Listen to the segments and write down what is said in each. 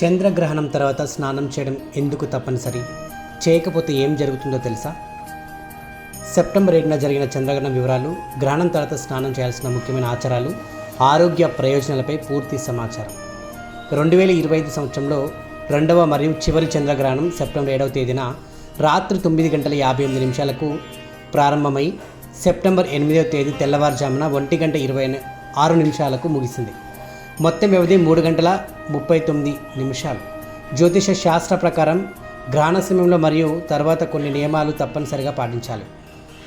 చంద్రగ్రహణం తర్వాత స్నానం చేయడం ఎందుకు తప్పనిసరి? చేయకపోతే ఏం జరుగుతుందో తెలుసా? సెప్టెంబర్ ఏడున జరిగిన చంద్రగ్రహణం వివరాలు గ్రహణం తర్వాత స్నానం చేయాల్సిన ముఖ్యమైన ఆచారాలు ఆరోగ్య ప్రయోజనాలపై పూర్తి సమాచారం. రెండు వేల ఇరవై ఐదు సంవత్సరంలో రెండవ మరియు చివరి చంద్రగ్రహణం సెప్టెంబర్ ఏడవ తేదీన రాత్రి తొమ్మిది గంటల యాభై ఎనిమిది నిమిషాలకు ప్రారంభమై సెప్టెంబర్ ఎనిమిదవ తేదీ తెల్లవారుజామున ఒంటి గంట ఇరవై ఆరు నిమిషాలకు ముగిసింది. మొత్తం వ్యవధి మూడు గంటల ముప్పై తొమ్మిది నిమిషాలు. జ్యోతిష శాస్త్ర ప్రకారం గ్రహణ సమయంలో మరియు తర్వాత కొన్ని నియమాలు తప్పనిసరిగా పాటించాలి.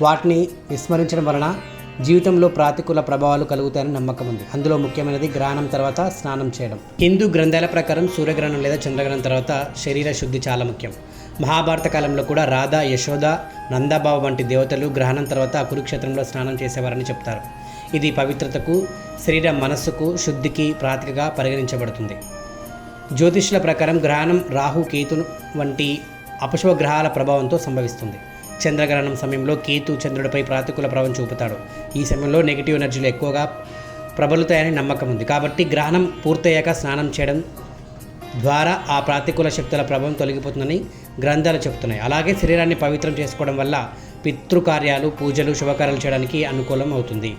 వాటిని విస్మరించడం వలన జీవితంలో ప్రాతికూల ప్రభావాలు కలుగుతాయని నమ్మకం ఉంది. అందులో ముఖ్యమైనది గ్రహణం తర్వాత స్నానం చేయడం. హిందూ గ్రంథాల ప్రకారం సూర్యగ్రహణం లేదా చంద్రగ్రహణం తర్వాత శరీర శుద్ధి చాలా ముఖ్యం. మహాభారత కాలంలో కూడా రాధ యశోద నందాబాబు వంటి దేవతలు గ్రహణం తర్వాత కురుక్షేత్రంలో స్నానం చేసేవారని చెప్తారు. ఇది పవిత్రతకు శరీర మనస్సుకు శుద్ధికి ప్రాతికగా పరిగణించబడుతుంది. జ్యోతిష్యుల ప్రకారం గ్రహణం రాహు కేతు వంటి అపశువ గ్రహాల ప్రభావంతో సంభవిస్తుంది. చంద్రగ్రహణం సమయంలో కేతు చంద్రుడిపై ప్రాతికూల ప్రభావం చూపుతాడు. ఈ సమయంలో నెగిటివ్ ఎనర్జీలు ఎక్కువగా ప్రబలుతాయని నమ్మకం ఉంది. కాబట్టి గ్రహణం పూర్తయ్యాక స్నానం చేయడం ద్వారా ఆ ప్రాతికూల శక్తుల ప్రభావం తొలగిపోతుందని గ్రంథాలు చెబుతున్నాయి. అలాగే శరీరాన్ని పవిత్రం చేసుకోవడం వల్ల పితృకార్యాలు పూజలు శుభకార్యాలు చేయడానికి అనుకూలం అవుతుంది.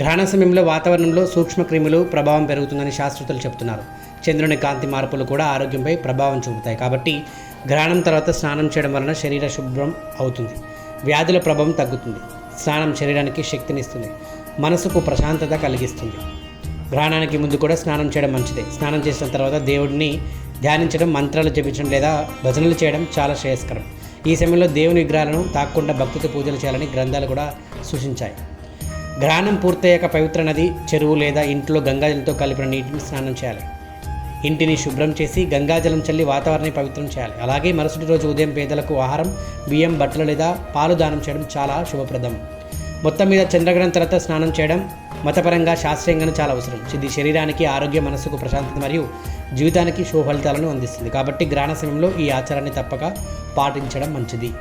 గ్రహణ సమయంలో వాతావరణంలో సూక్ష్మక్రిములు ప్రభావం పెరుగుతుందని శాస్త్రతులు చెబుతున్నారు. చంద్రుని కాంతి మార్పులు కూడా ఆరోగ్యంపై ప్రభావం చూపుతాయి కాబట్టి గ్రహణం తర్వాత స్నానం చేయడం వలన శరీర శుభ్రం అవుతుంది. వ్యాధుల ప్రభావం తగ్గుతుంది. స్నానం శరీరానికి శక్తినిస్తుంది. మనసుకు ప్రశాంతత కలిగిస్తుంది. గ్రహణానికి ముందు కూడా స్నానం చేయడం మంచిదే. స్నానం చేసిన తర్వాత దేవుడిని ధ్యానించడం మంత్రాలు జపించడం లేదా భజనలు చేయడం చాలా శ్రేయస్కరం. ఈ సమయంలో దేవుని విగ్రహాలను తాకుండా భక్తితో పూజలు చేయాలని గ్రంథాలు కూడా సూచించాయి. గ్రహణం పూర్తయ్యాక పవిత్ర నది చెరువు లేదా ఇంట్లో గంగాజలంతో కలిపిన నీటిని స్నానం చేయాలి. ఇంటిని శుభ్రం చేసి గంగాజలం చల్లి వాతావరణాన్ని పవిత్రం చేయాలి. అలాగే మరుసటి రోజు ఉదయం పేదలకు ఆహారం బియ్యం బట్టలు లేదా పాలు దానం చేయడం చాలా శుభప్రదం. మొత్తం మీద చంద్రగ్రహణం తర్వాత స్నానం చేయడం మతపరంగా శాస్త్రీయంగానే చాలా అవసరం. ఇది శరీరానికి ఆరోగ్య మనస్సుకు ప్రశాంతత మరియు జీవితానికి శుభ ఫలితాలను అందిస్తుంది. కాబట్టి గ్రహణ సమయంలో ఈ ఆచారాన్ని తప్పక పాటించడం మంచిది.